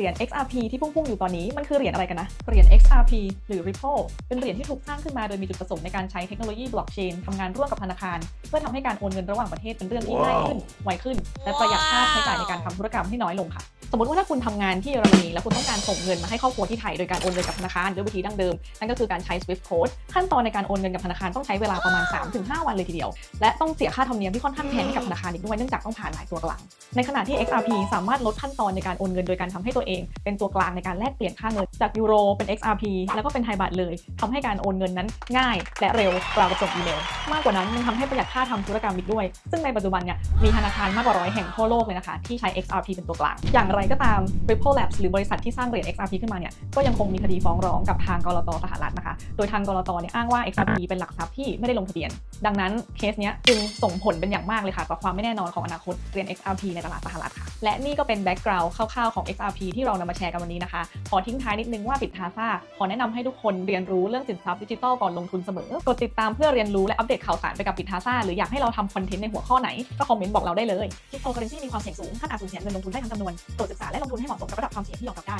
เหรียญ XRP ที่พุ่งๆอยู่ตอนนี้มันคือเหรียญอะไรกันนะ เหรียญ XRP หรือ Ripple เป็นเหรียญที่ถูกสร้างขึ้นมาโดยมีจุดประสงค์ในการใช้เทคโนโลยีบล็อกเชนทำงานร่วมกับธนาคาร เพื่อทำให้การโอนเงินระหว่างประเทศเป็นเรื่องที่ง่ายขึ้น ไวขึ้น และประหยัดค่าใช้จ่ายในการทำธุรกรรมให้น้อยลงค่ะ สมมติว่าถ้าคุณทำงานที่เยอรมนีแล้วคุณต้องการส่งเงินมาให้ครอบครัวที่ไทยโดยการโอนเงินกับธนาคารด้วยวิธีดั้งเดิม นั่นก็คือการใช้ Swift Code ขั้นตอนในการโอนเงินกับธนาคารต้องใช้เวลาประมาณ 3-5 วันเลยทีเดียว และต้องเสียค่าธรรมเนียมที่ค่อนข้างแพงกับธนาคารอีกด้วยเนื่องจากต้องผ่านหลายตัวกลาง ในขณะที่ XRP สามารถลดขั้นตอนในการโอนเงินโดยการทำให้ตัวเอง เป็นตัวกลางในการแลกเปลี่ยนค่าเงินจากยูโรเป็น XRP แล้วก็เป็นไทยบาทเลยทำให้การโอนเงินนั้นง่าย และเร็วกว่ากับส่งอีเมลมากกว่านั้นยังทำให้ประหยัดค่าทำธุรกรรมอีกด้วย ซึ่งในปัจจุบันเนี่ยมีธนาคารมากกว่าร้อยแห่งทั่วโลกเลยนะคะที่ใช้ XRP เป็นตัวกลางอย่างไรก็ตาม Ripple Labs หรือบริษัทที่สร้างเหรียญ XRP ขึ้นมาเนี่ยก็ยังคงมีคดีฟ้องร้องกับทางกรตสหรัฐนะคะ โดยทางกรตเนี่ยอ้างว่า XRP เป็นหลักทรัพย์ที่ไม่ได้ลงทะเบียน ดังนั้นเคสเนี้ยจึงส่งผลเป็นอย่างมากเลยค่ะต่อความไม่แน่นอนของอนาคตเหรียญ XRP ในตลาดสหรัฐค่ะ และนี่ก็เป็นแบ็กกราวด์คร่าวๆของ XRP ที่เรานำมาแชร์กันวันนี้นะคะ ขอทิ้งท้ายนิดนึงว่าปิดทาซ่าขอแนะนำให้ทุกคนเรียนรู้เรื่องสินทรัพย์ดิจิทัลก่อนลงทุนเสมอ กดติดตามเพื่อเรียนรู้และอัปเดตข่าวสารไปกับปิดทาซ่าหรืออยากให้เราทำคอนเทนต์ในหัวข้อไหนก็คอมเมนต์บอกเราได้เลยคริปโตเคอเรนซีมีความเสี่ยงสูงท่านอาจสูญเสียเงินลงทุนได้ทั้งจำนวนโปรดศึกษาและลงทุนให้เหมาะสมกับระดับความเสี่ยงที่ยอมรับได้